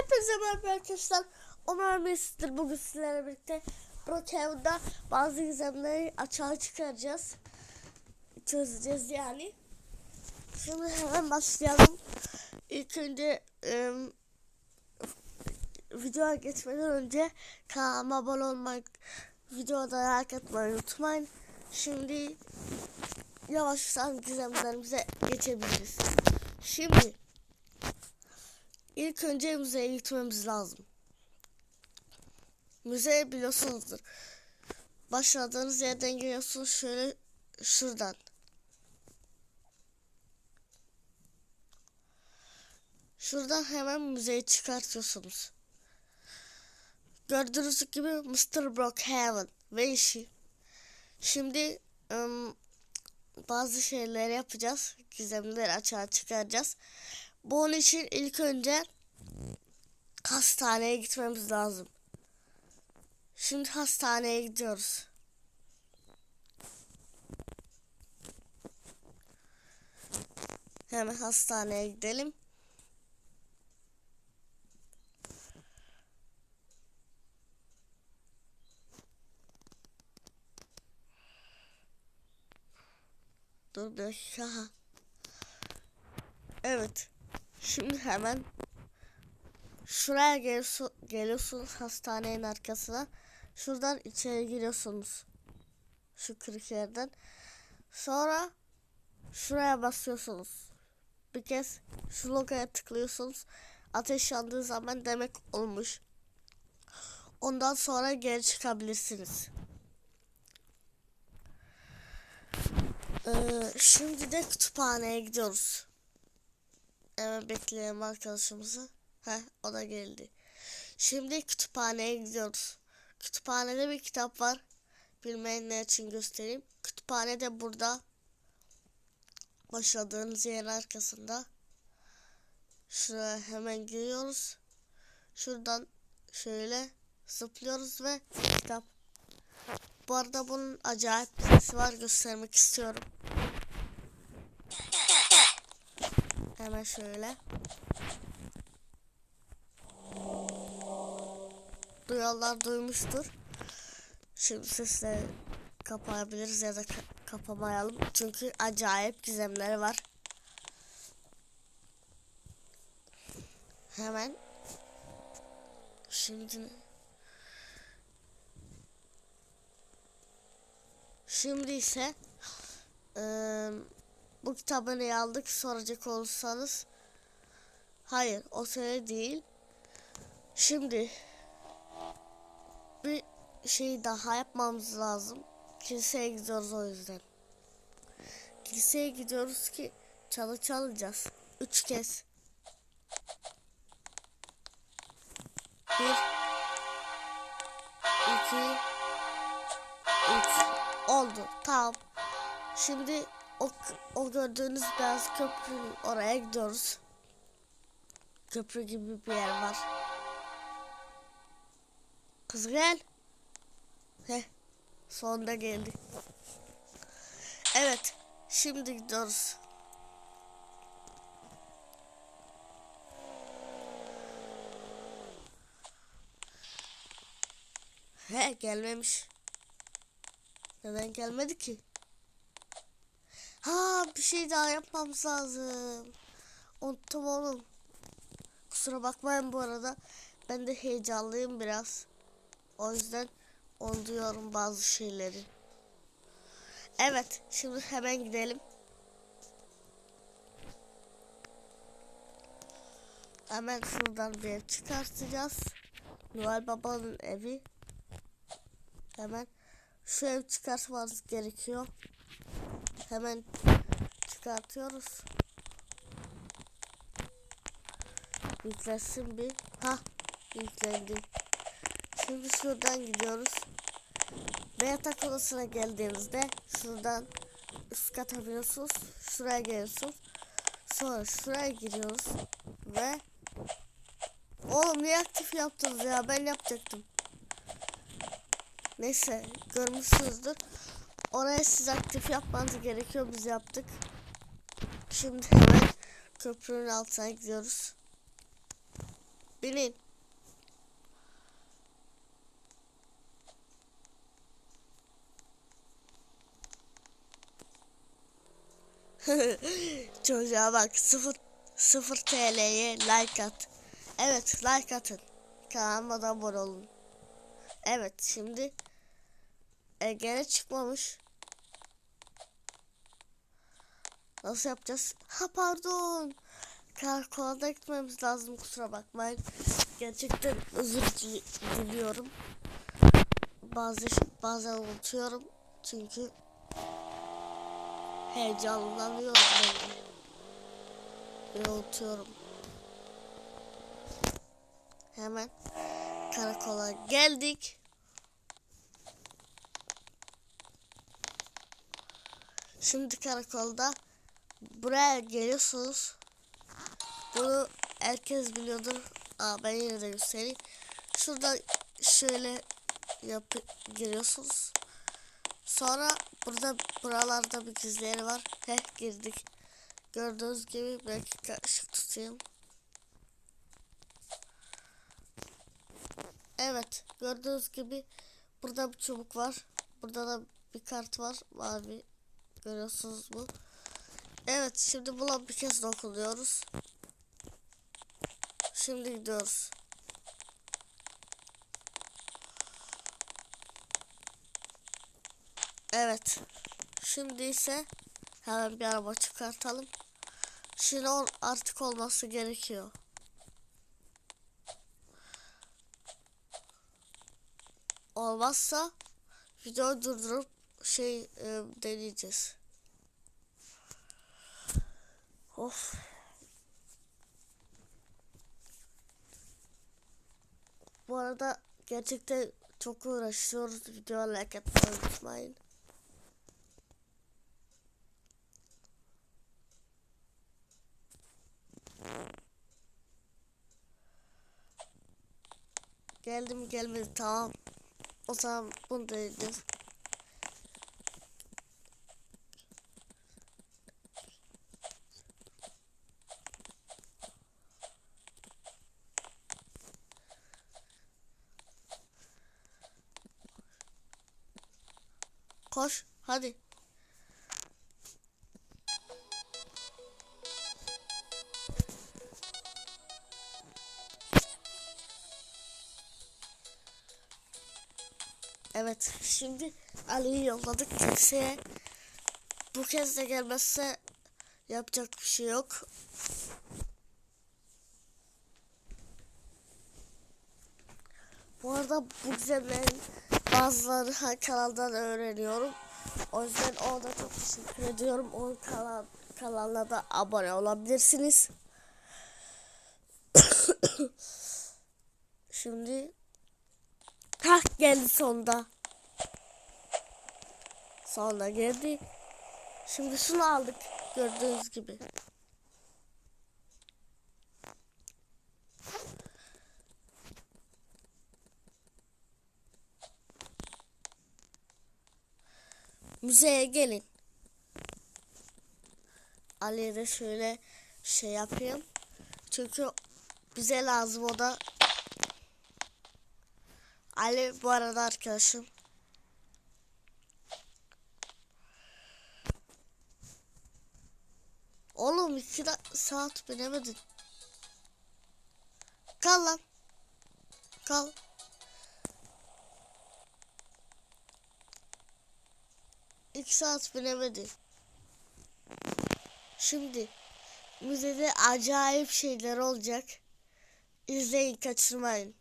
Hepinize merhaba arkadaşlar. Ömer Mesut'tur. Bugün sizlerle birlikte Brookhaven'da bazı gizemleri açığa çıkaracağız. Çözeceğiz yani. Şimdi hemen başlayalım. İlk önce ım, videoya geçmeden önce kanalıma abone olmak, videoda like atmayı unutmayın. Şimdi yavaştan gizemlerimize geçebiliriz. Şimdi İlk önce müzeye gitmemiz lazım. Müze biliyorsunuzdur. Başladığınız yerden geliyorsunuz şöyle şuradan. Şuradan hemen müzeyi çıkartıyorsunuz. Gördüğünüz gibi Mr. Brookhaven ve işi. Şimdi ım, bazı şeyler yapacağız. Gizemleri açığa çıkaracağız. Bunun için ilk önce hastaneye gitmemiz lazım. Şimdi hastaneye gidiyoruz. Hemen hastaneye gidelim. Dur bir dakika. Evet. Şimdi hemen şuraya geliyorsun, geliyorsunuz hastanenin arkasına. Şuradan içeri giriyorsunuz. Şu kırık. Sonra şuraya basıyorsunuz. Bir kez şu logoya tıklıyorsunuz. Ateş yandığı zaman demek olmuş. Ondan sonra geri çıkabilirsiniz. Ee, şimdi de kütüphaneye gidiyoruz. Hemen bekleyelim arkadaşımızı. Heh, o da geldi. Şimdi kütüphaneye gidiyoruz. Kütüphanede bir kitap var. Bilmeyenler için göstereyim. Kütüphane de burada. Başladığınız yerin arkasında. Şuraya hemen giriyoruz. Şuradan şöyle zıplıyoruz ve kitap. Bu arada bunun acayip bir var göstermek istiyorum. Hemen şöyle. Duyanlar duymuştur. Şimdi sesleri kapayabiliriz ya da ka- kapamayalım. Çünkü acayip gizemleri var. Hemen şimdi şimdi ise eee bu kitabı niye aldık soracak olursanız. Hayır o sene değil. Şimdi bir şey daha yapmamız lazım. Kiliseye gidiyoruz o yüzden. Kiliseye gidiyoruz ki çalı çalacağız. Üç kez. Bir iki üç. Oldu tamam. Şimdi o, o gördüğünüz beyaz köprünün oraya gidiyoruz. Köprü gibi bir yer var. Kız gel. Heh, sonunda geldi. Evet, şimdi gidiyoruz. He, gelmemiş. Neden gelmedi ki? Ha bir şey daha yapmamız lazım. Unuttum oğlum. Kusura bakmayın bu arada. Ben de heyecanlıyım biraz. O yüzden unutuyorum bazı şeyleri. Evet şimdi hemen gidelim. Hemen şuradan bir ev çıkartacağız. Noel Baba'nın evi. Hemen şu ev çıkartmamız gerekiyor. Hemen çıkartıyoruz. Yüklensin bir. Ha yüklendi. Şimdi şuradan gidiyoruz. Ve yatak odasına geldiğinizde şuradan üst kata biniyorsunuz. Şuraya geliyorsunuz. Sonra şuraya giriyoruz. Ve Oğlum niye aktif yaptınız ya? Ben yapacaktım. Neyse görmüşsünüzdür. Oraya siz aktif yapmanız gerekiyor. Biz yaptık. Şimdi hemen köprünün altına gidiyoruz. Binin. Çocuğa bak 0 0 TL'ye like at. Evet like atın. Kanalıma da abone olun. Evet şimdi e, gene çıkmamış. Nasıl yapacağız? Ha pardon. Karakola gitmemiz lazım kusura bakmayın. Gerçekten özür dili- diliyorum. Bazı bazen unutuyorum çünkü heyecanlanıyorum ben. Ve unutuyorum. Hemen karakola geldik. Şimdi karakolda buraya geliyorsunuz. Bunu herkes biliyordur. Aa, ben yine de göstereyim. Şurada şöyle yap giriyorsunuz. Sonra burada buralarda bir gizleri var. Heh girdik. Gördüğünüz gibi belki ışık tutayım. Evet gördüğünüz gibi burada bir çubuk var. Burada da bir kart var. Mavi. Görüyorsunuz bu. Evet şimdi buna bir kez dokunuyoruz. Şimdi gidiyoruz. Evet. Şimdi ise hemen bir araba çıkartalım. Şimdi ol- artık olması gerekiyor. Olmazsa videoyu durdurup şey e, deneyeceğiz. Of. Bu arada gerçekten çok uğraşıyoruz. Videoya like atmayı unutmayın. Geldi mi gelmedi tamam. O zaman bunu da Koş hadi. Evet şimdi Ali'yi yolladık kimseye. Bu kez de gelmezse yapacak bir şey yok. Bu arada bu gizemlerin bazıları kanaldan öğreniyorum. O yüzden ona çok teşekkür ediyorum. Onun kanal, kanalına da abone olabilirsiniz. Şimdi Hah geldi sonunda. Sonunda geldi. Şimdi şunu aldık. Gördüğünüz gibi. Müzeye gelin. Ali'ye şöyle şey yapayım. Çünkü bize lazım o da Ali bu arada arkadaşım. Oğlum iki saat binemedin. Kal lan. Kal. İki saat binemedin. Şimdi müzede acayip şeyler olacak. İzleyin kaçırmayın.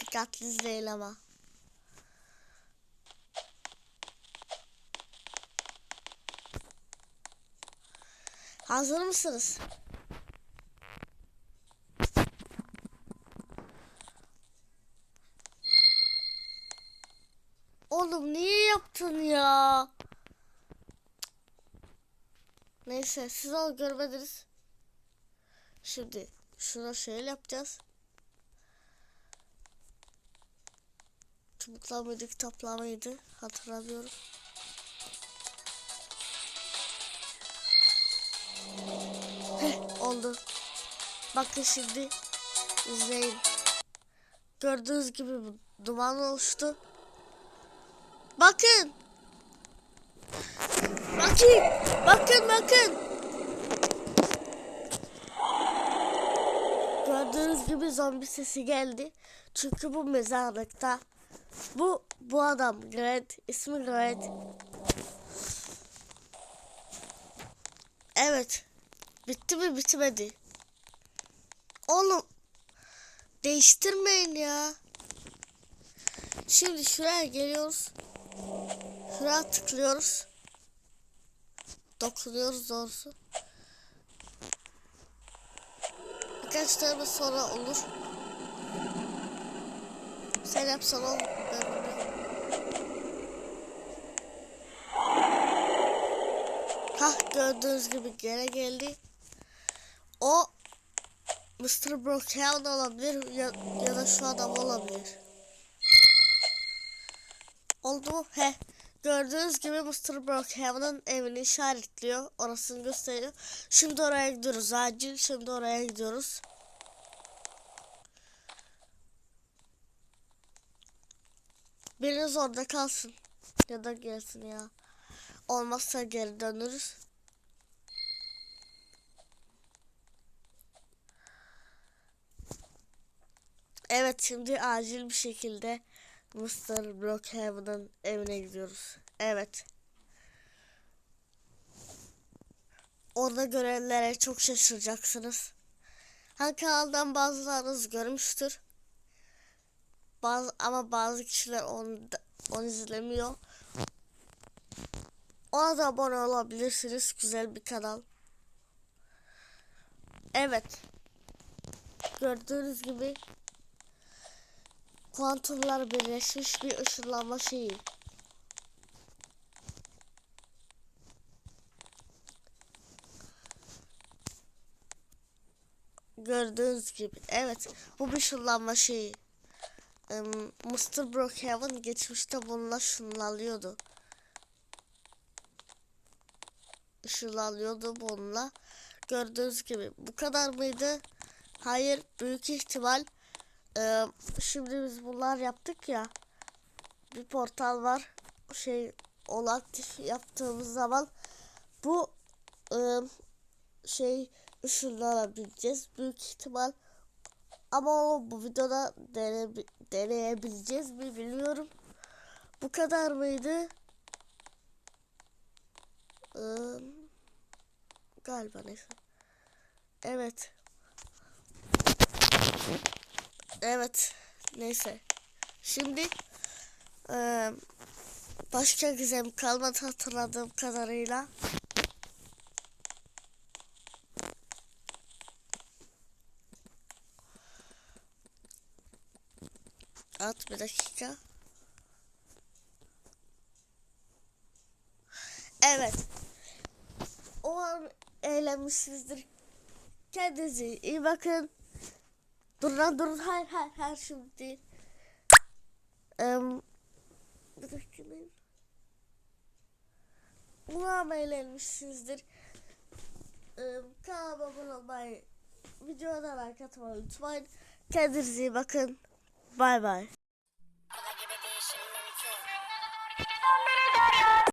Dikkatli izleyin ama. Hazır mısınız? Oğlum niye yaptın ya? Neyse siz onu görmediniz. Şimdi şuna şöyle yapacağız. Çubuklar mıydı, kitaplar mıydı? Hatırlamıyorum. Heh, oldu. Bakın şimdi İzleyin. Gördüğünüz gibi duman oluştu. Bakın. Bakın. Bakın bakın. Gördüğünüz gibi zombi sesi geldi. Çünkü bu mezarlıkta. Bu bu adam Grant. ismi Grant. Evet. Bitti mi bitmedi. Oğlum değiştirmeyin ya. Şimdi şuraya geliyoruz. Şuraya tıklıyoruz. Dokunuyoruz doğrusu. Tane sonra olur. Sen yapsan bilmiyorum. Hah gördüğünüz gibi gene geldi. O Mr. Brookhaven olabilir ya, ya da şu adam olabilir. Oldu mu? He. Gördüğünüz gibi Mr. Brookhaven'ın evini işaretliyor. Orasını gösteriyor. Şimdi oraya gidiyoruz. Acil şimdi oraya gidiyoruz. Biriniz orada kalsın. Ya da gelsin ya. Olmazsa geri dönürüz. Evet şimdi acil bir şekilde Mr. Brookhaven'ın evine gidiyoruz. Evet. Orada görenlere çok şaşıracaksınız. Ha kanaldan bazılarınız görmüştür. Bazı, ama bazı kişiler onu, onu izlemiyor. Ona da abone olabilirsiniz. Güzel bir kanal. Evet. Gördüğünüz gibi kuantumlar birleşmiş bir ışınlanma şeyi. Gördüğünüz gibi. Evet. Bu bir ışınlanma şeyi. Em, Mr. Brookhaven geçmişte bununla ışınlanıyordu. Işınlanıyordu bununla. Gördüğünüz gibi. Bu kadar mıydı? Hayır. Büyük ihtimal şimdi biz bunlar yaptık ya. Bir portal var. Şey onu aktif yaptığımız zaman bu şey ışınlanabileceğiz. Büyük ihtimal ama bu videoda dene, deneyebileceğiz mi bilmiyorum. Bu kadar mıydı? Ee, galiba neyse. Evet. Evet. Neyse. Şimdi eee, başka gizem kalmadı hatırladığım kadarıyla. At bir dakika. Evet. O an eğlenmişsinizdir. Kendinize iyi bakın. Dur lan dur hayır hayır hayır şimdi değil. Um, bir dakika? Umarım eğlenmişsinizdir. Um, kanalıma abone olmayı, videoda like atmayı unutmayın. Kendinize iyi bakın. Bay bay.